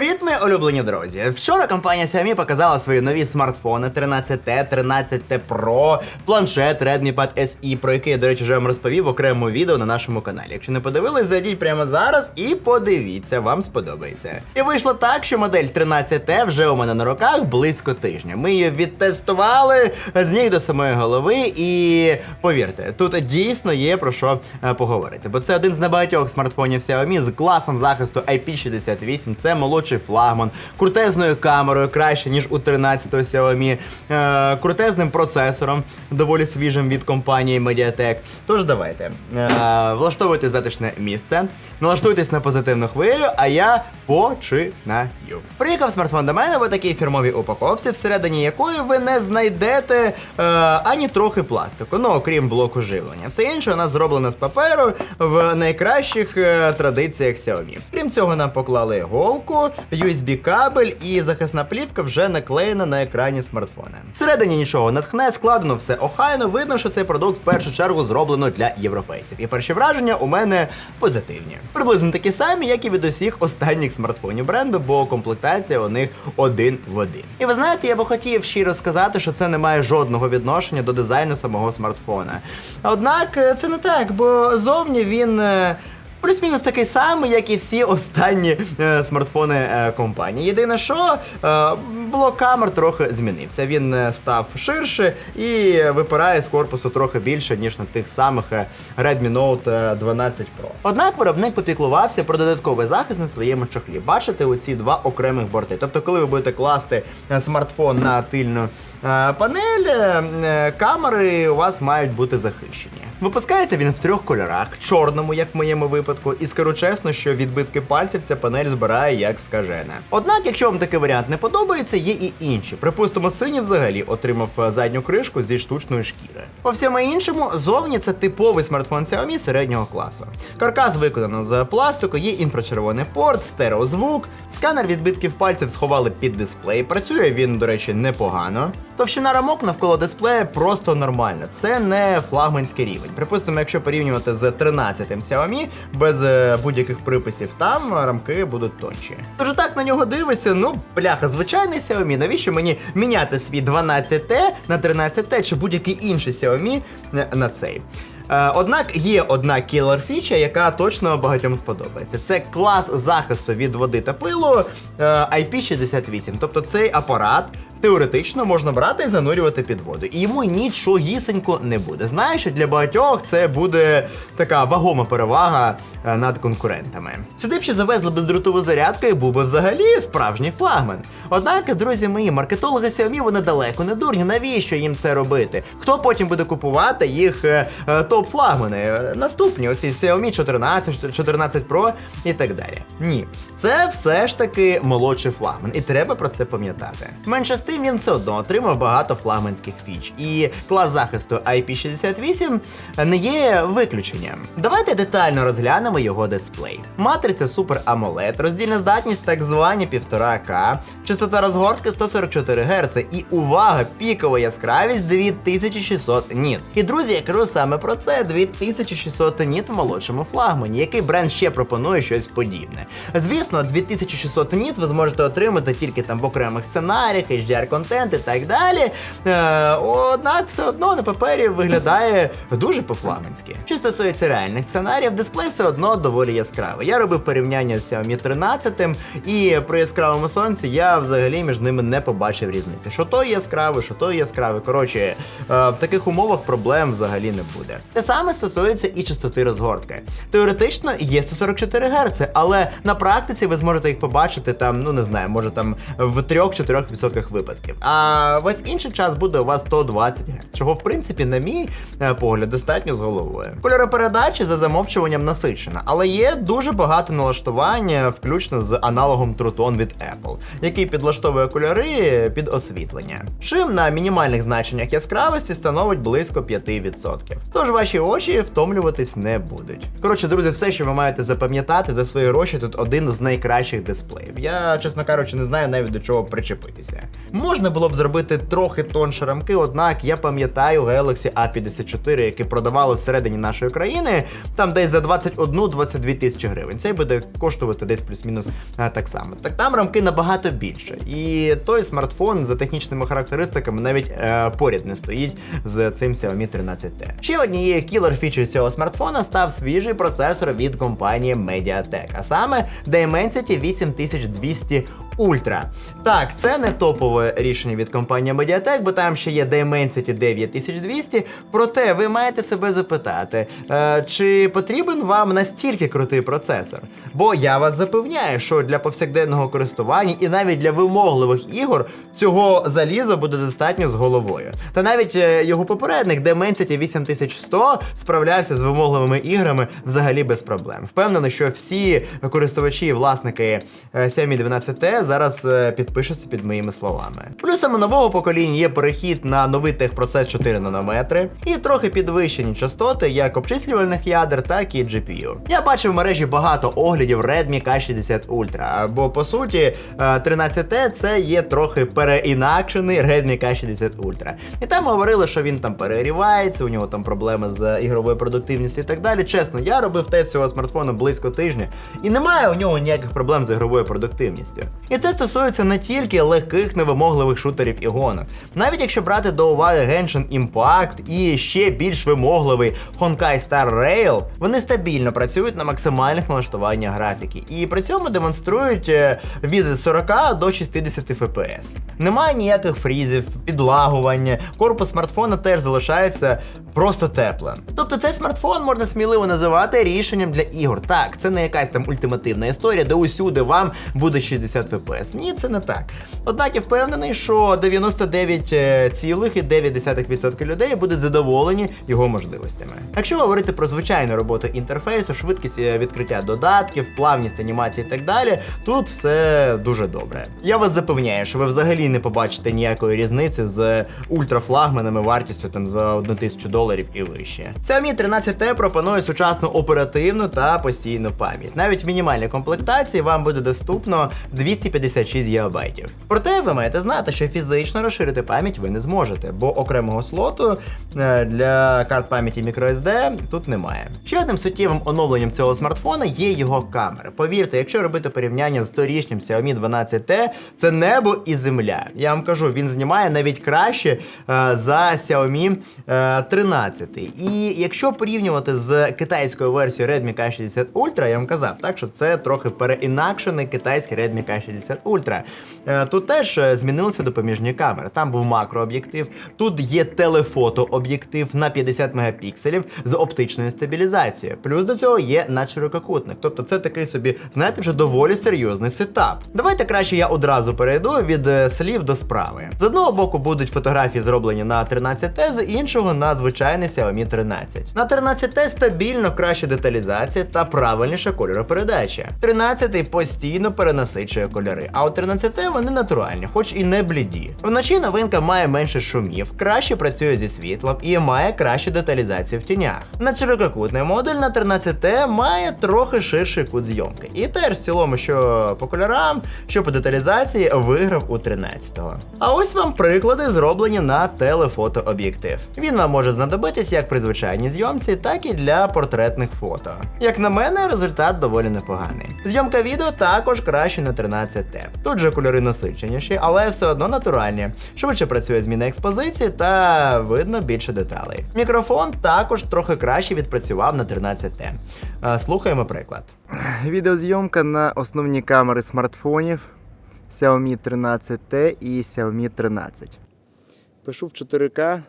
Привіт, мої улюблені друзі! Вчора компанія Xiaomi показала свої нові смартфони 13T, 13T Pro, планшет Redmi Pad SE, про який я, до речі, вже вам розповів в окремому відео на нашому каналі. Якщо не подивились, зайдіть прямо зараз і подивіться, вам сподобається. І вийшло так, що модель 13T вже у мене на руках близько тижня. Ми її відтестували з ніг до самої голови, і повірте, тут дійсно є про що е, поговорити. Бо це один з небагатьох смартфонів Xiaomi з класом захисту IP68. Це молодший флагман, крутезною камерою, краще ніж у 13-го Xiaomi, е, крутезним процесором, доволі свіжим від компанії Mediatek. Тож давайте е, влаштовуйте затишне місце, налаштуйтесь на позитивну хвилю, а я починаю. Приїхав смартфон до мене в такій фірмовій упаковці, всередині якої ви не знайдете е, ані трохи пластику, ну окрім блоку живлення. Все інше у нас зроблено з паперу в найкращих е, традиціях Xiaomi. Крім цього, нам поклали голку, USB-кабель і захисна плівка вже наклеєна на екрані смартфона. Всередині нічого натхне, складено все охайно. Видно, що цей продукт в першу чергу зроблено для європейців. І перші враження у мене позитивні. Приблизно такі самі, як і від усіх останніх смартфонів бренду, бо комплектація у них один в один. І ви знаєте, я би хотів щиро сказати, що це не має жодного відношення до дизайну самого смартфона. Однак е, це не так, бо зовні він. Е, Плюс-мінус такий самий, як і всі останні е, смартфони е, компанії. Єдине, що е, блок камер трохи змінився. Він е, став ширше і випирає з корпусу трохи більше, ніж на тих самих е, Redmi Note е, 12 Pro. Однак виробник попіклувався про додатковий захист на своєму чохлі. Бачите оці два окремих борти. Тобто, коли ви будете класти е, смартфон на тильну е, панель, е, камери у вас мають бути захищені. Випускається він в трьох кольорах: чорному, як в моєму випадку, і скажу чесно, що відбитки пальців ця панель збирає як скажена. Однак, якщо вам такий варіант не подобається, є і інші. Припустимо, синій взагалі отримав е, задню кришку зі штучної шкіри. По всьому іншому, зовні це типовий смартфон Xiaomi середнього класу. Каркас виконано з пластику, є інфрачервоний порт, стереозвук, сканер відбитків пальців сховали під дисплей. Працює він, до речі, непогано. Товщина рамок навколо дисплея просто нормальна. Це не флагманський рівень. Припустимо, якщо порівнювати з 13-м Xiaomi без е, будь-яких приписів, там рамки будуть тонші. Тож так на нього дивишся, ну бляха, звичайний Xiaomi, навіщо мені міняти свій 12T на 13T чи будь-який інший Xiaomi е, на цей? Е, Однак є одна кілер фіча, яка точно багатьом сподобається. Це клас захисту від води та пилу е, IP68. Тобто цей апарат теоретично можна брати і занурювати під воду. І йому нічогісенько не буде. Знаєш, для багатьох це буде така вагома перевага е, над конкурентами. Сюди б ще завезли бездротову зарядку і був би взагалі справжній флагман. Однак, друзі мої, маркетологи Xiaomi вони далеко не дурні. Навіщо їм це робити? Хто потім буде купувати їх е, е, топ-флагмани? Наступні, оці Xiaomi 14, 14 Pro і так далі. Ні, це все ж таки молодший флагман, і треба про це пам'ятати. Менше з тим він все одно отримав багато флагманських фіч, і клас захисту IP68 не є виключенням. Давайте детально розглянемо його дисплей. Матриця Super AMOLED, роздільна здатність так звані 1,5К, частота розгортки 144 Гц і увага, пікова яскравість 2600 ніт. І друзі, я кажу саме про це 2600 ніт в молодшому флагмані, який бренд ще пропонує щось подібне. Звісно, 2600 ніт ви зможете отримати тільки там в окремих сценаріях, HDR контент і так далі. Е, однак все одно на папері виглядає дуже по-флагманськи. Що стосується реальних сценаріїв, дисплей все одно доволі яскравий. Я робив порівняння з Xiaomi 13 і при яскравому сонці я взагалі між ними не побачив різниці. Що той яскравий, що той яскравий. Коротше, е, в таких умовах проблем взагалі не буде. Те саме стосується і частоти розгортки. Теоретично є 144 Гц, але на практиці ви зможете їх побачити там, ну не знаю, може там в 3-4% випадків. А весь інший час буде у вас 120 Гц, чого в принципі, на мій е, погляд, достатньо з головою. Кольоропередача за замовчуванням насичена, але є дуже багато налаштувань, е, включно з аналогом True від Apple, який підлаштовує кольори під освітлення. Шим на мінімальних значеннях яскравості становить близько 5%. Тож ваші очі втомлюватись не будуть. Коротше, друзі, все, що ви маєте запам'ятати за свої гроші, тут один з найкращих дисплеїв. Я, чесно кажучи, не знаю навіть до чого причепитися. Можна було б зробити трохи тонше рамки, однак я пам'ятаю Galaxy A54, які продавали всередині нашої країни, там десь за 21-22 тисячі гривень. Цей буде коштувати десь плюс-мінус е, так само. Так там рамки набагато більше. І той смартфон за технічними характеристиками навіть е, поряд не стоїть з цим Xiaomi 13T. Ще однією кілер фічею цього смартфона став свіжий процесор від компанії MediaTek, а саме Dimensity 8200 Ultra. Так, це не топове рішення від компанії Mediatek, бо там ще є Dimensity 9200. Проте ви маєте себе запитати, е, чи потрібен вам настільки крутий процесор? Бо я вас запевняю, що для повсякденного користування і навіть для вимогливих ігор цього заліза буде достатньо з головою. Та навіть е, його попередник Dimensity 8100 справлявся з вимогливими іграми взагалі без проблем. Впевнений, що всі користувачі власники е, Xiaomi 12T зараз е, підпишуться під моїми словами. Плюсами нового покоління є перехід на новий техпроцес 4 нанометри і трохи підвищені частоти як обчислювальних ядер, так і GPU. Я бачив в мережі багато оглядів Redmi K60 Ultra, бо по суті е, 13T це є трохи переінакшений Redmi K60 Ultra. І там говорили, що він там перегрівається, у нього там проблеми з ігровою продуктивністю і так далі. Чесно, я робив тест цього смартфону близько тижня, і немає у нього ніяких проблем з ігровою продуктивністю. І це стосується не тільки легких невимогливих шутерів і гонок. Навіть якщо брати до уваги Genshin Impact і ще більш вимогливий Honkai Star Rail, вони стабільно працюють на максимальних налаштуваннях графіки і при цьому демонструють е, від 40 до 60 FPS. Немає ніяких фрізів, підлагування, корпус смартфона теж залишається просто теплим. Тобто цей смартфон можна сміливо називати рішенням для ігор. Так, це не якась там ультимативна історія, де усюди вам буде 60 FPS. Ні, це не так. Однак я впевнений, що 99,9% людей будуть задоволені його можливостями. Якщо говорити про звичайну роботу інтерфейсу, швидкість е, відкриття додатків, плавність анімації і так далі, тут все дуже добре. Я вас запевняю, що ви взагалі не побачите ніякої різниці з ультрафлагманами вартістю там за 1 тисячу доларів і вище. Xiaomi 13T пропонує сучасну оперативну та постійну пам'ять. Навіть в мінімальній комплектації вам буде доступно 256 ГБ. Проте ви маєте знати, що фізично розширити пам'ять ви не зможете, бо окремого слоту е, для карт пам'яті microSD тут немає. Ще одним суттєвим оновленням цього смартфона є його камери. Повірте, якщо робити порівняння з торічнім Xiaomi 12T, це небо і земля. Я вам кажу, він знімає навіть краще е, за Xiaomi е, 13. І якщо порівнювати з китайською версією Redmi K60 Ultra, я вам казав, так що це трохи переінакшений китайський Redmi K60 Ultra. Е, Тут теж е, змінилися допоміжні камери. Там був макрооб'єктив, тут є телефотооб'єктив на 50 мегапікселів з оптичною стабілізацією. Плюс до цього є надширококутник. Тобто це такий собі, знаєте, вже доволі серйозний сетап. Давайте краще я одразу перейду від е, слів до справи. З одного боку будуть фотографії зроблені на 13T, з іншого на звичайний Xiaomi 13. На 13T стабільно краща деталізація та правильніша кольоропередача. 13 постійно перенасичує кольори, а у 13T вони натуральні, хоч і не бліді. Вночі новинка має менше шумів, краще працює зі світлом і має кращу деталізацію в тінях. На ширококутний модуль на 13T має трохи ширший кут зйомки. І теж в цілому, що по кольорам, що по деталізації, виграв у 13-го. А ось вам приклади, зроблені на телефотооб'єктив. Він вам може знадобитись як при звичайній зйомці, так і для портретних фото. Як на мене, результат доволі непоганий. Зйомка відео також краще на 13T. Тут же кольори насиченіші, але все одно натуральні. Швидше працює зміна експозиції та видно більше деталей. Мікрофон також трохи краще відпрацював на 13T. Е, Слухаємо приклад. Відеозйомка на основні камери смартфонів Xiaomi 13T і Xiaomi 13. Пишу в 4К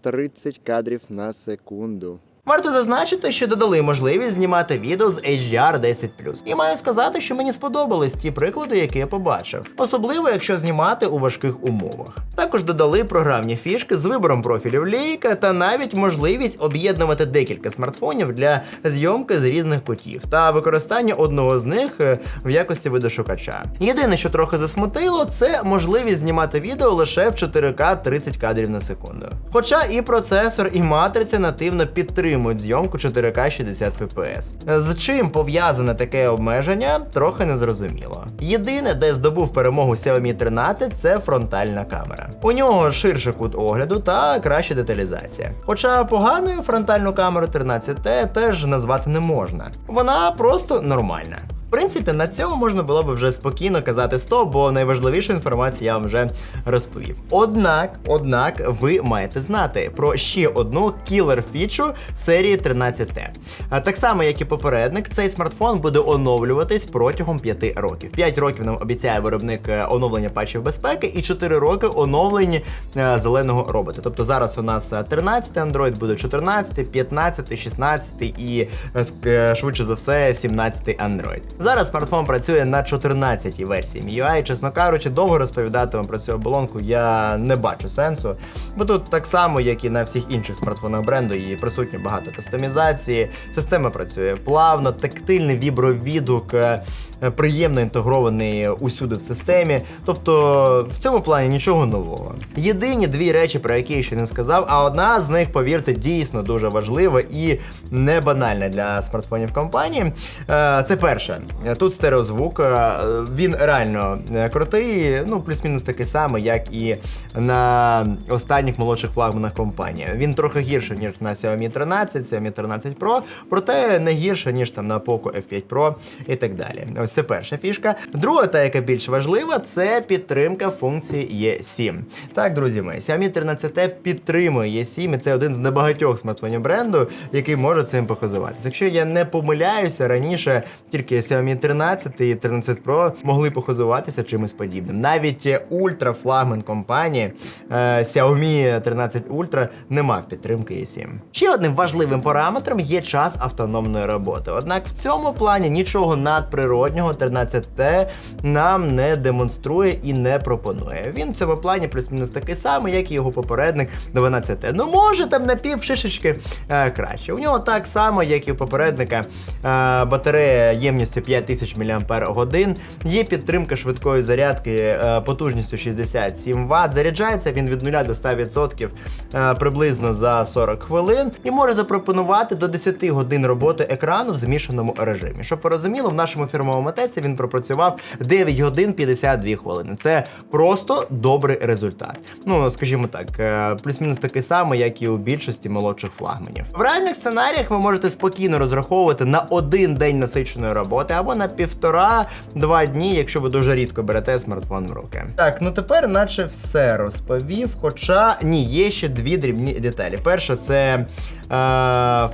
30 кадрів на секунду. Варто зазначити, що додали можливість знімати відео з HDR 10 І маю сказати, що мені сподобались ті приклади, які я побачив, особливо якщо знімати у важких умовах. Також додали програмні фішки з вибором профілів лейка та навіть можливість об'єднувати декілька смартфонів для зйомки з різних кутів та використання одного з них е, в якості видошукача. Єдине, що трохи засмутило, це можливість знімати відео лише в 4К 30 кадрів на секунду. Хоча і процесор, і матриця нативно підтримують зйомку 4К 60 FPS. З чим пов'язане таке обмеження, трохи незрозуміло. Єдине, де здобув перемогу Xiaomi 13, це фронтальна камера. У нього ширший кут огляду та краща деталізація. Хоча поганою фронтальну камеру 13T теж назвати не можна. Вона просто нормальна. В принципі, на цьому можна було б вже спокійно казати стоп, бо найважливішу інформацію я вам вже розповів. Однак, однак, ви маєте знати про ще одну кілер фічу серії 13T. А Так само, як і попередник, цей смартфон буде оновлюватись протягом 5 років. 5 років нам обіцяє виробник е, оновлення патчів безпеки, і 4 роки оновлення е, зеленого робота. Тобто зараз у нас е, 13 Android буде 14, 15, 16 і е, е, швидше за все 17 Android. Зараз смартфон працює на 14 версії MIUI. Чесно кажучи, довго розповідати вам про цю оболонку я не бачу сенсу. Бо тут так само, як і на всіх інших смартфонах бренду, і присутньо багато кастомізації. Система працює плавно, тактильний вібровідгук. е, е, Приємно інтегрований усюди в системі, тобто в цьому плані нічого нового. Єдині дві речі, про які я ще не сказав, а одна з них, повірте, дійсно дуже важлива і не банальна для смартфонів компанії. Е, Це перше. Тут стереозвук, е, він реально е, крутий, ну плюс-мінус такий самий, як і на останніх молодших флагманах компанії. Він трохи гірший, ніж на Xiaomi 13, Xiaomi 13 Pro, проте не гірше, ніж там на Poco F5 Pro і так далі. Ось це перша фішка. Друга, та яка більш важлива, це підтримка функції E7. Так, друзі мої, Xiaomi 13T підтримує E7, і це один з небагатьох смартфонів бренду, який може цим похизуватися. Якщо я не помиляюся, раніше тільки Xiaomi 13 і 13 Pro могли похизуватися чимось подібним. Навіть е, ультра флагман компанії е, Xiaomi 13 Ultra не мав підтримки E7. Ще одним важливим параметром є час автономної роботи. Однак в цьому плані нічого надприроднього 13T нам не демонструє і не пропонує. Він в цьому плані плюс-мінус такий самий, як і його попередник 12T. Ну може там на пів шишечки е, краще. У нього так само, як і у попередника, е, батарея ємністю 5000 мАч. Є підтримка швидкої зарядки е, потужністю 67 Вт. Заряджається він від 0 до 100% е, приблизно за 40 хвилин і може запропонувати до 10 годин роботи екрану в змішаному режимі. Щоб ви розуміли, в нашому фірмовому тесті він пропрацював 9 годин 52 хвилини. Це просто добрий результат. Ну, скажімо так, е, плюс-мінус такий самий, як і у більшості молодших флагманів. В реальних сценаріях ви можете спокійно розраховувати на один день насиченої роботи або на півтора-два дні, якщо ви дуже рідко берете смартфон в руки. Так, ну тепер, наче все розповів. Хоча ні, є ще дві дрібні деталі. Перше, це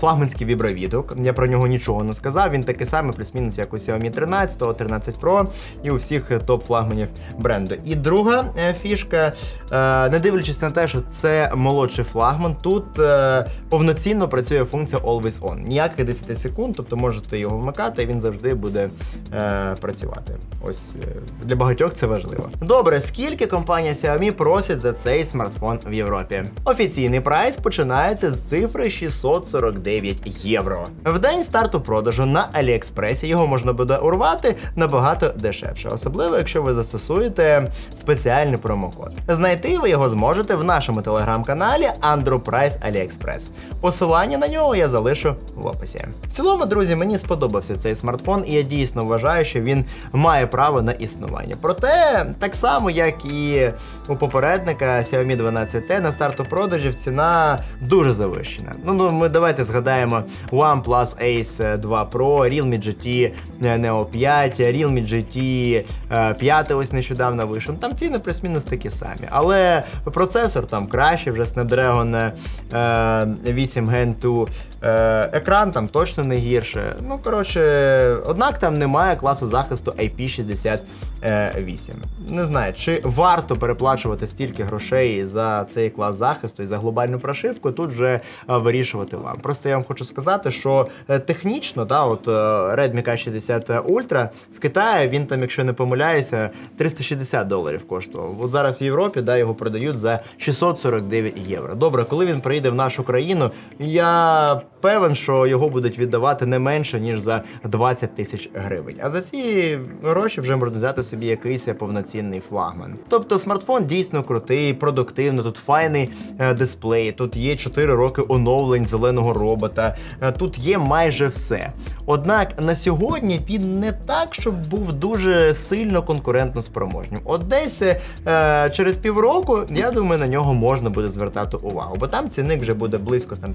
флагманський вібровідгук. Я про нього нічого не сказав. Він такий самий, плюс-мінус, як у Xiaomi 13, 13 Pro і у всіх топ-флагманів бренду. І друга е, фішка, е, не дивлячись на те, що це молодший флагман, тут е, повноцінно працює функція Always On. Ніяких 10 секунд, тобто можете його вмикати, і він завжди буде е, працювати. Ось е, для багатьох це важливо. Добре, скільки компанія Xiaomi просить за цей смартфон в Європі? Офіційний прайс починається з цифри 649 євро. В день старту продажу на AliExpress його можна буде урвати набагато дешевше, особливо якщо ви застосуєте спеціальний промокод. Знайти ви його зможете в нашому телеграм-каналі Androprice AliExpress. Посилання на нього я залишу в описі. В цілому, друзі, мені сподобався цей смартфон, і я дійсно вважаю, що він має право на існування. Проте, так само, як і у попередника Xiaomi 12T, на старту продажів ціна дуже завищена. Ну, ну ми давайте згадаємо OnePlus Ace 2 Pro, Realme GT Neo 5, Realme GT 5 ось нещодавно вийшов. Там ціни плюс-мінус такі самі. Але процесор там краще, вже Snapdragon е, 8 Gen 2. Е, екран там точно не гірше. Ну, коротше, однак там немає класу захисту IP68. Не знаю, чи варто переплачувати стільки грошей за цей клас захисту і за глобальну прошивку. Тут вже е, вирішувати вам. Просто я вам хочу сказати, що е, технічно, да, от Redmi K60 Ultra в Китаї він там, якщо не помиляюся, 360 доларів коштував. От зараз в Європі да, його продають за 649 євро. Добре, коли він приїде в нашу країну, я певен, що його будуть віддавати не менше ніж за 20 тисяч гривень. А за ці гроші вже можна взяти собі якийсь повноцінний флагман. Тобто смартфон дійсно крутий, продуктивний, тут файний е, дисплей, тут є 4 роки оновлень зеленого робота, е, тут є майже все. Однак на сьогодні він не так, щоб був дуже сильно конкурентно спроможним. От десь е, через півроку, я думаю, на нього можна буде звертати увагу, бо там цінник вже буде близько там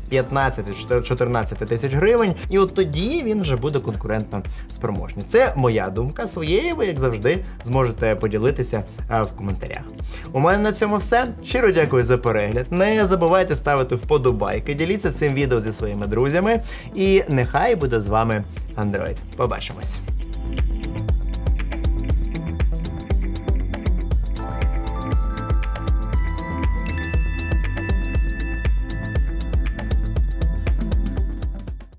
15-14 тисяч гривень, і от тоді він вже буде конкурентно спроможний. Це моя думка. Своєї ви, як завжди, зможете поділитися е, в коментарях. У мене на цьому все. Щиро дякую за перегляд. Не забувайте ставити вподобайки, діліться цим відео зі своїми друзями. І нехай буде з вами Android. Побачимось.